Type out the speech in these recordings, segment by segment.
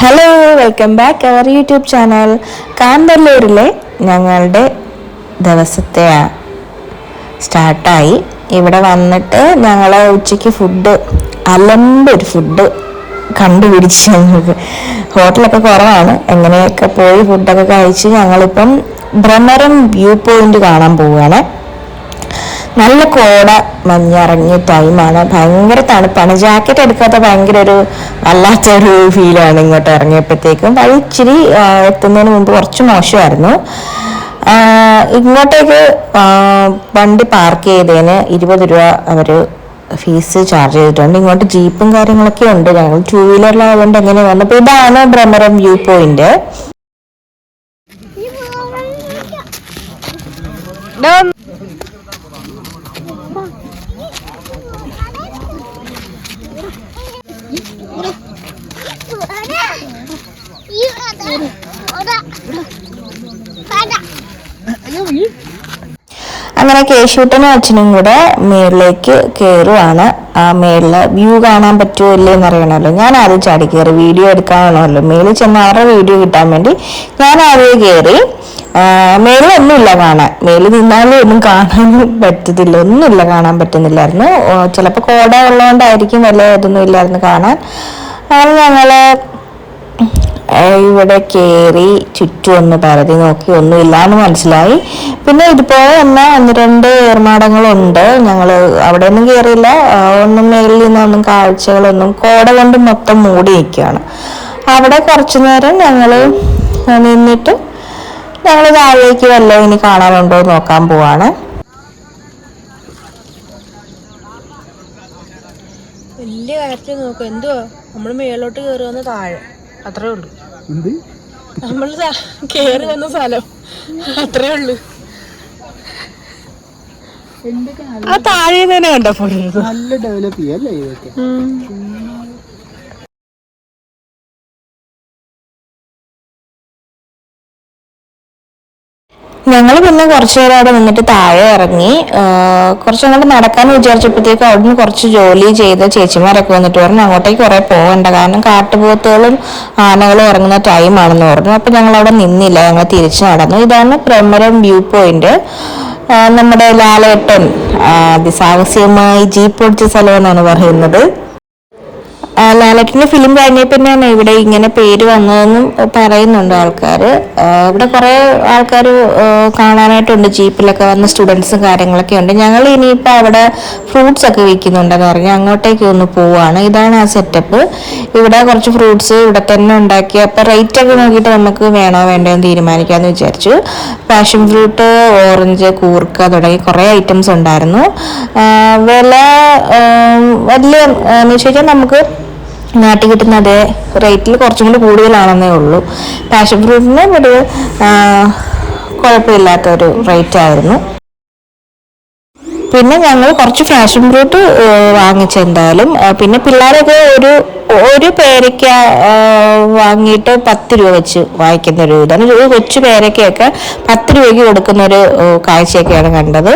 Hello welcome back our YouTube channel കാന്തല്ലൂരിലെ ഞങ്ങളുടെ ദിവസത്തെ സ്റ്റാർട്ടായി. ഇവിടെ വന്നിട്ട് ഞങ്ങൾ ഉച്ചയ്ക്ക് ഫുഡ് അലമ്പൊരു ഫുഡ് കണ്ടുപിടിച്ച് ഞങ്ങൾക്ക്. ഹോട്ടലൊക്കെ കുറവാണ്. എങ്ങനെയൊക്കെ പോയി ഫുഡൊക്കെ കഴിച്ച് ഞങ്ങളിപ്പം ഭ്രമരം വ്യൂ പോയിന്റ് കാണാൻ പോവുകയാണ്. നല്ല കോട മഞ്ഞിറങ്ങിയ ടൈമാണ് ഭയങ്കര തണുപ്പാണ്. ജാക്കറ്റ് എടുക്കാത്ത ഭയങ്കര ഒരു വല്ലാത്തൊരു ഫീലാണ് ഇങ്ങോട്ട് ഇറങ്ങിയപ്പോഴത്തേക്കും. വഴി ഇച്ചിരി എത്തുന്നതിന് മുമ്പ് കുറച്ച് മോശമായിരുന്നു. ഇങ്ങോട്ടേക്ക് വണ്ടി പാർക്ക് ചെയ്തതിന് ഇരുപത് രൂപ അവർ ഫീസ് ചാർജ് ചെയ്തിട്ടുണ്ട്. ഇങ്ങോട്ട് ജീപ്പും കാര്യങ്ങളൊക്കെ ഉണ്ട്. ഞങ്ങൾ ടൂ വീലറിലായതുകൊണ്ട് എങ്ങനെ വന്നപ്പോൾ ഇതാണ് ഭ്രമരം വ്യൂ പോയിന്റ് അങ്ങനെ കേശൂട്ടനും അച്ഛനും കൂടെ മേളിലേക്ക് കയറുവാണ് ആ മേളിൽ വ്യൂ കാണാൻ പറ്റുമോ ഇല്ലേ എന്നറിയണമല്ലോ ഞാൻ ആദ്യം ചാടി കയറി വീഡിയോ എടുക്കാനാണല്ലോ മേളിൽ ചെന്ന് അവരുടെ വീഡിയോ കിട്ടാൻ വേണ്ടി ഞാൻ ആദ്യം കയറി. മേളിൽ ഒന്നുമില്ല കാണാൻ. മേളിൽ നിന്നാലും ഒന്നും കാണാനും പറ്റത്തില്ല. ഒന്നുമില്ല കാണാൻ പറ്റുന്നില്ലായിരുന്നു. ചിലപ്പോൾ കോട ഉള്ളതുകൊണ്ടായിരിക്കും വല്ല ഇതൊന്നും ഇല്ലായിരുന്നു കാണാൻ. അങ്ങനെ ഞങ്ങൾ ഏഹ് ഇവിടെ കയറി ചുറ്റും ഒന്ന് പരതി നോക്കി. ഒന്നുമില്ല എന്ന് മനസ്സിലായി. പിന്നെ ഇതുപോലെ തന്നെ ഒന്ന് രണ്ട് ഏർമാടങ്ങളുണ്ട്. ഞങ്ങൾ അവിടെ ഒന്നും കയറിയില്ല ഒന്നും മേലിൽ നിന്നൊന്നും കാഴ്ചകളൊന്നും കോട കൊണ്ട് മൊത്തം മൂടി നിൽക്കുകയാണ്. അവിടെ കുറച്ചു നേരം ഞങ്ങൾ നിന്നിട്ട് ഞങ്ങൾ താഴേക്ക് വല്ലതും ഇനി കാണാനുണ്ടോ എന്ന് നോക്കാൻ പോവാണ്. വലിയ കാര്യത്തിൽ നോക്കും. എന്തുവാ? നമ്മൾ മേലോട്ട് കയറി വന്ന താഴെ. അത്രേ ഉള്ളൂ. എന്ത്? നമ്മൾ കേറി വന്ന സ്ഥലം. അത്രേ ഉള്ളൂ. ആ താഴെ തന്നെ കണ്ടപ്പോ നല്ല ഡെവലപ്പ് ചെയ്യല്ലേ ഇതൊക്കെ? കുറച്ചു നേരം അവിടെ നിന്നിട്ട് താഴെ ഇറങ്ങി കുറച്ചും കൂടെ നടക്കാന്ന് വിചാരിച്ചപ്പോഴത്തേക്ക് അവിടുന്ന് കുറച്ച് ജോലി ചെയ്ത ചേച്ചിമാരൊക്കെ വന്നിട്ട് പറഞ്ഞു അങ്ങോട്ടേക്ക് കുറെ പോകണ്ട കാരണം കാട്ടുപോത്തുകളും ആനകളും ഇറങ്ങുന്ന ടൈമാണെന്ന് പറഞ്ഞു. അപ്പൊ ഞങ്ങൾ അവിടെ നിന്നില്ല ഞങ്ങൾ തിരിച്ചു നടന്നു. ഇതാണ് പ്രമരം വ്യൂ പോയിന്റ് നമ്മുടെ ലാലേട്ടൻ അതിസാഹസികമായി ജീപ്പ് ഓടിച്ച സ്ഥലം എന്നാണ് പറയുന്നത്. ആ, ലാലേട്ടന്റെ ഫിലിം കഴിഞ്ഞപ്പോൾ തന്നെയാണ് ഇവിടെ ഇങ്ങനെ പേര് വന്നതെന്നും പറയുന്നുണ്ട് ആൾക്കാർ ഇവിടെ കുറേ ആൾക്കാർ കാണാനായിട്ടുണ്ട്. ജീപ്പിലൊക്കെ വന്ന സ്റ്റുഡൻസും കാര്യങ്ങളൊക്കെ ഉണ്ട്. ഞങ്ങൾ ഇനിയിപ്പോൾ അവിടെ ഫ്രൂട്ട്സ് ഒക്കെ വിൽക്കുന്നുണ്ടെന്ന് പറഞ്ഞു. അങ്ങോട്ടേക്ക് ഒന്ന് പോവാണ്. ഇതാണ് ആ സെറ്റപ്പ് ഇവിടെ കുറച്ച് ഫ്രൂട്ട്സ് ഇവിടെ തന്നെ ഉണ്ടാക്കി. അപ്പോൾ റേറ്റ് ഒക്കെ നോക്കിയിട്ട് നമുക്ക് വേണോ വേണ്ടോ എന്ന് തീരുമാനിക്കാമെന്ന് വിചാരിച്ചു. പാഷൻ ഫ്രൂട്ട് ഓറഞ്ച് കൂർക്ക തുടങ്ങി കുറേ ഐറ്റംസ് ഉണ്ടായിരുന്നു. വില വലിയ എന്ന് വെച്ച് കഴിഞ്ഞാൽ നമുക്ക് നാട്ടിൽ കിട്ടുന്ന അതേ റേറ്റിൽ കുറച്ചും കൂടി കൂടുതലാണെന്നേ ഉള്ളൂ. പാഷൻ ഫ്രൂട്ടിന് ഒരു കുഴപ്പമില്ലാത്തൊരു റേറ്റ് ആയിരുന്നു. പിന്നെ ഞങ്ങൾ കുറച്ച് ഫാഷൻ ഫ്രൂട്ട് വാങ്ങിച്ചെന്തായാലും പിന്നെ പിള്ളേരൊക്കെ ഒരു ഒരു പേരയ്ക്ക വാങ്ങിയിട്ട് പത്ത് രൂപ വെച്ച് വാങ്ങിക്കുന്ന ഒരു ഇതാണ്. ഒരു കൊച്ചു പേരയ്ക്കൊക്കെ പത്ത് രൂപയ്ക്ക് കൊടുക്കുന്ന ഒരു കാഴ്ചയൊക്കെയാണ് കണ്ടത്.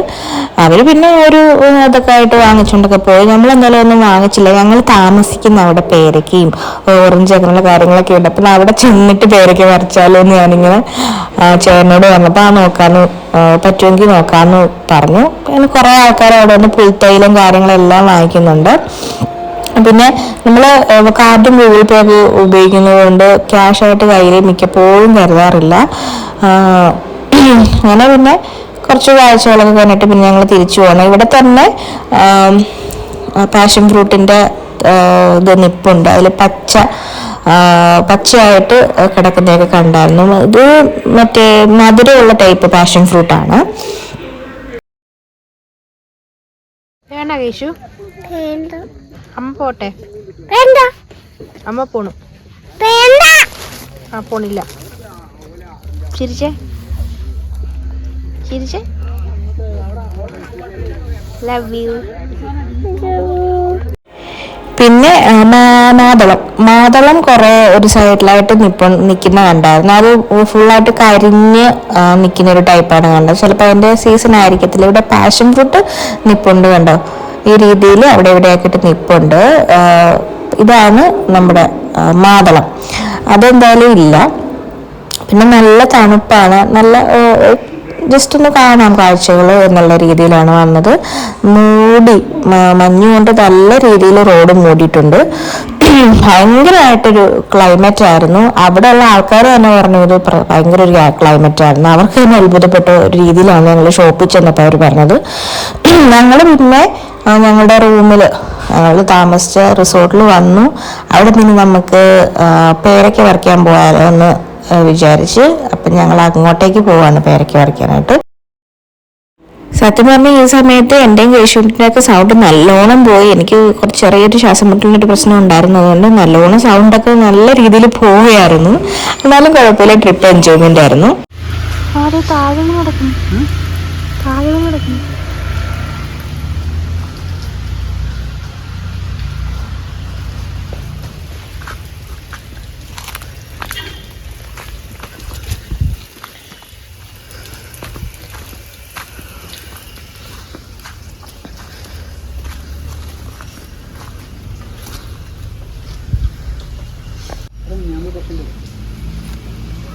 അവർ പിന്നെ ഒരു ഇതൊക്കെ ആയിട്ട് വാങ്ങിച്ചുകൊണ്ടൊക്കെ പോയി. നമ്മൾ എന്തായാലും ഒന്നും വാങ്ങിച്ചില്ല. ഞങ്ങൾ താമസിക്കുന്ന അവിടെ പേരയ്ക്കയും ഓറഞ്ച് അങ്ങനെയുള്ള കാര്യങ്ങളൊക്കെ ഉണ്ട്. അപ്പം അവിടെ ചെന്നിട്ട് പേരയ്ക്ക പറിച്ചാലോ എന്ന് ഞാനിങ്ങനെ ചേട്ടനോട് പറഞ്ഞപ്പോൾ ആ നോക്കാന്ന് ആ, പറ്റുമെങ്കിൽ നോക്കാമെന്ന് പറഞ്ഞു. പിന്നെ കുറേ ആൾക്കാർ അവിടെ നിന്ന് പുൽത്തൈലും കാര്യങ്ങളെല്ലാം വാങ്ങിക്കുന്നുണ്ട്. പിന്നെ നമ്മൾ കാർഡും ഗൂഗിൾ പേ ഒക്കെ ഉപയോഗിക്കുന്നത് കൊണ്ട് ക്യാഷ് ആയിട്ട് കയ്യിൽ മിക്കപ്പോഴും കരുതാറില്ല. അങ്ങനെ പിന്നെ കുറച്ച് കാഴ്ചകളൊക്കെ കഴിഞ്ഞിട്ട് പിന്നെ ഞങ്ങൾ തിരിച്ചു പോകണം ഇവിടെ തന്നെ പാഷൻ ഫ്രൂട്ടിന്റെ ഇത് നിപ്പുണ്ട്. അതിൽ പച്ച പച്ചയായിട്ട് കിടക്കുന്നതൊക്കെ കണ്ടായിരുന്നു. ഇത് മറ്റേ മധുരമുള്ള ടൈപ്പ് പാഷൻ ഫ്രൂട്ടാണ് വേണ്ട കേശു. അമ്മ പോട്ടെ. അമ്മ പോണു. ആ പോണില്ല. ചിരിച്ചേ. ചിരിച്ചേ. ലവ് യു പിന്നെ മാതളം. മാതളം കുറെ ഒരു സൈഡിലായിട്ട് നിപ്പ നിൽക്കുന്ന കണ്ടായിരുന്നു. അത് ഫുള്ളായിട്ട് കരിഞ്ഞ് നിൽക്കുന്ന ഒരു ടൈപ്പാണ് കണ്ടത്. ചിലപ്പോൾ അതിന്റെ സീസൺ ആയിരിക്കത്തില്ല. ഇവിടെ പാഷൻ ഫ്രൂട്ട് നിപ്പുണ്ട് കണ്ടോ? ഈ രീതിയിൽ അവിടെ ഇവിടെ ആക്കിയിട്ട് നിപ്പുണ്ട് ഇതാണ് നമ്മുടെ മാതളം. അതെന്തായാലും ഇല്ല. പിന്നെ നല്ല തണുപ്പാണ്. നല്ല ജസ്റ്റ് ഒന്ന് കാണാം കാഴ്ചകൾ എന്നുള്ള രീതിയിലാണ് വന്നത്. മൂടി മഞ്ഞുകൊണ്ട് മഞ്ഞ് കൊണ്ട് നല്ല രീതിയിൽ റോഡ് മൂടിയിട്ടുണ്ട്. ഭയങ്കരമായിട്ടൊരു ക്ലൈമറ്റ് ആയിരുന്നു. അവിടെയുള്ള ആൾക്കാർ തന്നെ പറഞ്ഞു ഇത് ഭയങ്കര ഒരു ക്ലൈമറ്റ് ആയിരുന്നു. അവർക്ക് തന്നെ അത്ഭുതപ്പെട്ട രീതിയിലാണ് ഞങ്ങൾ ഷോപ്പിൽ ചെന്നപ്പോൾ അവർ പറഞ്ഞത്. ഞങ്ങൾ പിന്നെ ഞങ്ങളുടെ റൂമിൽ ഞങ്ങൾ താമസിച്ച റിസോർട്ടിൽ വന്നു. അവിടെ നിന്ന് നമുക്ക് പേരൊക്കെ പേരയ്ക്ക പറിക്കാൻ പോയാലോ എന്ന് വിചാരിച്ച് അപ്പം ഞങ്ങൾ അങ്ങോട്ടേക്ക് പോവാണ് പേരയ്ക്ക പറിക്കാനായിട്ട്. സത്യം പറഞ്ഞാൽ ഈ സമയത്ത് എന്റെയും കേശുവിന്റെയൊക്കെ സൗണ്ട് നല്ലോണം പോയി. എനിക്ക് കുറച്ച് ചെറിയൊരു ശ്വാസം മുട്ടലിന്റെ ഒരു പ്രശ്നം ഉണ്ടായിരുന്നതുകൊണ്ട് നല്ലോണം സൗണ്ടൊക്കെ നല്ല രീതിയിൽ പോവുകയായിരുന്നു. എന്നാലും കുഴപ്പമില്ല ട്രിപ്പ് എൻജോയ്മെന്റ് ആയിരുന്നു. ആരെ താഴെ നടക്കുന്നു താഴെ നടക്കുന്നു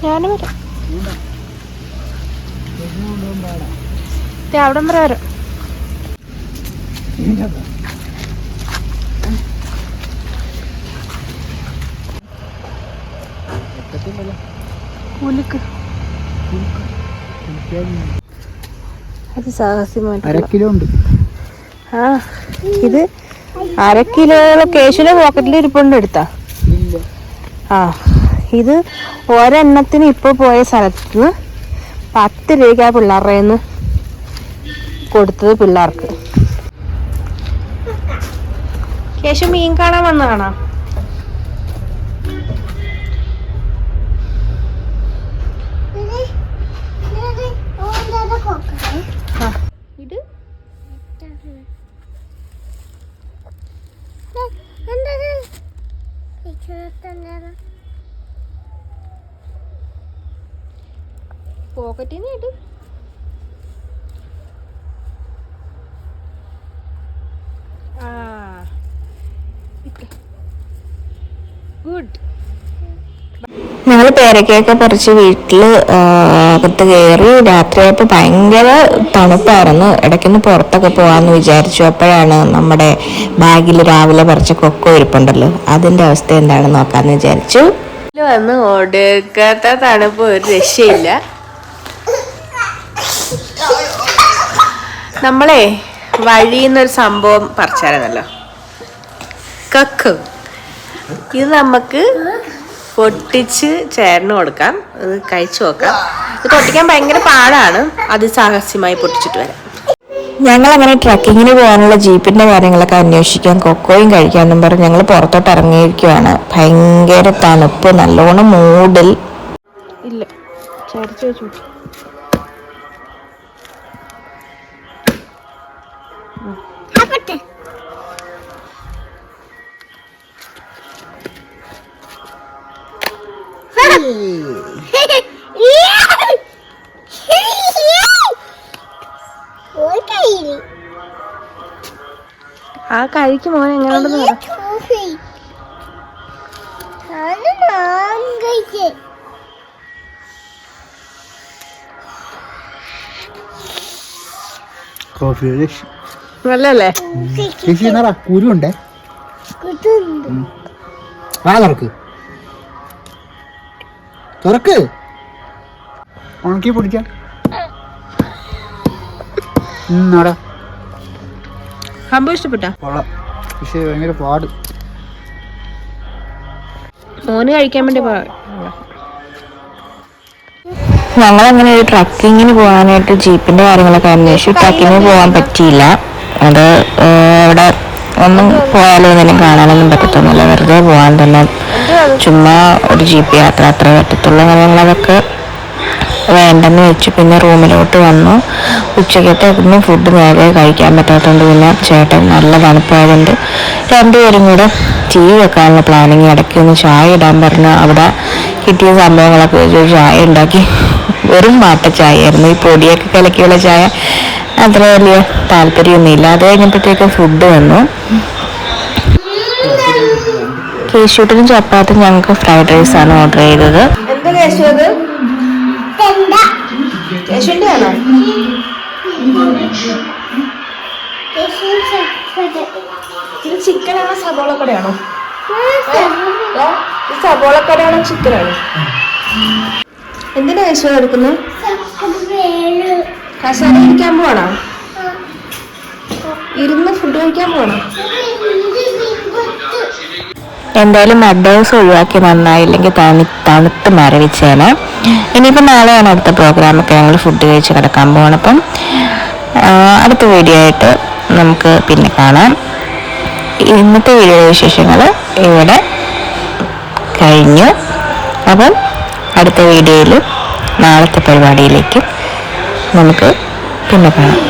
ഞാനും വരാം. ദേ അവിടം വരെ. വരാം അത് സാഹസ്യമായിട്ട് ആ ഇത് അര കിലോ കേശുവിന്റെ പോക്കറ്റിൽ ഇരിപ്പുണ്ട് എടുത്താ. ആ. ഇത് ഒരെണ്ണത്തിന് ഇപ്പോൾ പോയ സ്ഥലത്ത് പത്ത് രൂപയ്ക്ക് ആ പിള്ളേരുടെ നിന്ന് കൊടുത്തത് പിള്ളേർക്ക്. കേശു മീൻ കാണാൻ വന്നതാണോ? ഇത്? പോക്കറ്റിൽ നിന്ന് കിട്ടി ആ ഗുഡ് ഞങ്ങൾ പേരക്കയൊക്കെ പറിച്ച് വീട്ടിൽ അകത്ത് കയറി രാത്രിയായപ്പോൾ ഭയങ്കര തണുപ്പായിരുന്നു. ഇടയ്ക്കൊന്ന് പുറത്തൊക്കെ പോകാമെന്ന് വിചാരിച്ചു. അപ്പോഴാണ് നമ്മുടെ ബാഗിൽ രാവിലെ പറിച്ച കൊക്കോ ഇരിപ്പുണ്ടല്ലോ. അതിന്റെ അവസ്ഥ എന്താണെന്ന് നോക്കാമെന്ന് വിചാരിച്ചു. വന്ന് ഒടുക്കാത്ത തണുപ്പ് ഒരു രക്ഷയില്ല. നമ്മളെ വഴിന്നൊരു സംഭവം പറിച്ചായിരുന്നല്ലോ. കക്ക്. ഇത് നമുക്ക് പൊട്ടിച്ച് ചേർന്ന് കൊടുക്കാം. ഇത് കഴിച്ചു നോക്കാം. ഇത് പൊട്ടിക്കാൻ ഭയങ്കര പാടാണ്. അതിസാഹസ്യമായി പൊട്ടിച്ചിട്ട് വരാം. ഞങ്ങൾ അങ്ങനെ ട്രക്കിങ്ങിന് പോകാനുള്ള ജീപ്പിന്റെ കാര്യങ്ങളൊക്കെ അന്വേഷിക്കാൻ കൊക്കോയും കഴിക്കാനും പറഞ്ഞ് ഞങ്ങൾ പുറത്തോട്ട് ഇറങ്ങിയിരിക്കുവാണ്. ഭയങ്കര തണുപ്പ് നല്ലോണം മൂടിൽ. ഇല്ല. ചേർച്ച വെച്ചു. ആ കഴിക്കും മോനെ എങ്ങനെയുണ്ടെന്ന് പറ. കോഫി നല്ലല്ലേ ചേച്ചി എന്നാടാ? കുരു ഉണ്ടേ ആ തുറക്ക്. തുറക്ക്. ഉണക്കി പിടിക്കാം എന്നാടാ സംഭവം ഇഷ്ടപ്പെട്ടാ? പക്ഷേ ഭയങ്കര പാട്. മോന് കഴിക്കാൻ വേണ്ടി ഞങ്ങളങ്ങനെ ഒരു ട്രക്കിങ്ങിന് പോകാനായിട്ട് ജീപ്പിന്റെ കാര്യങ്ങളൊക്കെ അന്വേഷിച്ചു. ട്രക്കിങ്ങിന് പോകാൻ പറ്റിയില്ല. അത് അവിടെ ഒന്നും പോയാലും എന്തെങ്കിലും കാണാനൊന്നും പറ്റത്തൊന്നുമില്ല. വെറുതെ പോകാൻ തന്നെ ചുമ്മാ ഒരു ജീപ്പ് യാത്ര അത്ര പറ്റത്തുള്ളൂ അങ്ങനെയുള്ളതൊക്കെ വേണ്ടെന്ന് വെച്ച് പിന്നെ റൂമിലോട്ട് വന്നു. ഉച്ചക്കത്തെ ഒന്നും ഫുഡ് നേരെ കഴിക്കാൻ പറ്റാത്തതുകൊണ്ട് പിന്നെ ചേട്ടൻ നല്ല തണുപ്പായതുകൊണ്ട് രണ്ടുപേരും കൂടെ ടീ വെക്കാനുള്ള പ്ലാനിങ് ഇടയ്ക്ക് ഒന്ന് ചായ ഇടാൻ പറഞ്ഞു അവിടെ കിട്ടിയ സംഭവങ്ങളൊക്കെ വെച്ച് ചായ ഉണ്ടാക്കി. വെറും മാട്ട ചായയായിരുന്നു. ഈ പൊടിയൊക്കെ കലക്കിയുള്ള ചായ അത്ര വലിയ താല്പര്യമൊന്നുമില്ല. അത് കഴിഞ്ഞപ്പോഴത്തേക്കും ഫുഡ് വന്നു. കേശൂട്ടിനും ചപ്പാത്തും ഞങ്ങൾക്ക് ഫ്രൈഡ് റൈസ് ആണ് ഓർഡർ ചെയ്തത്. ആണോ? സബോള കടയാണോ? സബോള കടയാണോ ചിക്കനാണോ എന്തിനാ യേശു എടുക്കുന്നത് കസാര ഇരിക്കാൻ പോവാണോ? ഇരുന്ന് ഫുഡ് കഴിക്കാൻ പോവാണോ? എന്തായാലും ഹൗസ് ഒഴിവാക്കി നന്നായില്ലെങ്കിൽ തണു തണുത്ത് മരവിച്ചേനെ. ഇനിയിപ്പോൾ നാളെയാണ് അടുത്ത പ്രോഗ്രാമൊക്കെ ഞങ്ങൾ ഫുഡ് കഴിച്ച് കിടക്കാൻ പോകണം അപ്പം. അടുത്ത വീഡിയോ ആയിട്ട് നമുക്ക് പിന്നെ കാണാം. ഇന്നത്തെ വീഡിയോ വിശേഷങ്ങൾ ഇവിടെ കഴിഞ്ഞു. അപ്പം അടുത്ത വീഡിയോയിൽ നാളത്തെ പരിപാടിയിലേക്ക് നമുക്ക് പിന്നെ കാണാം.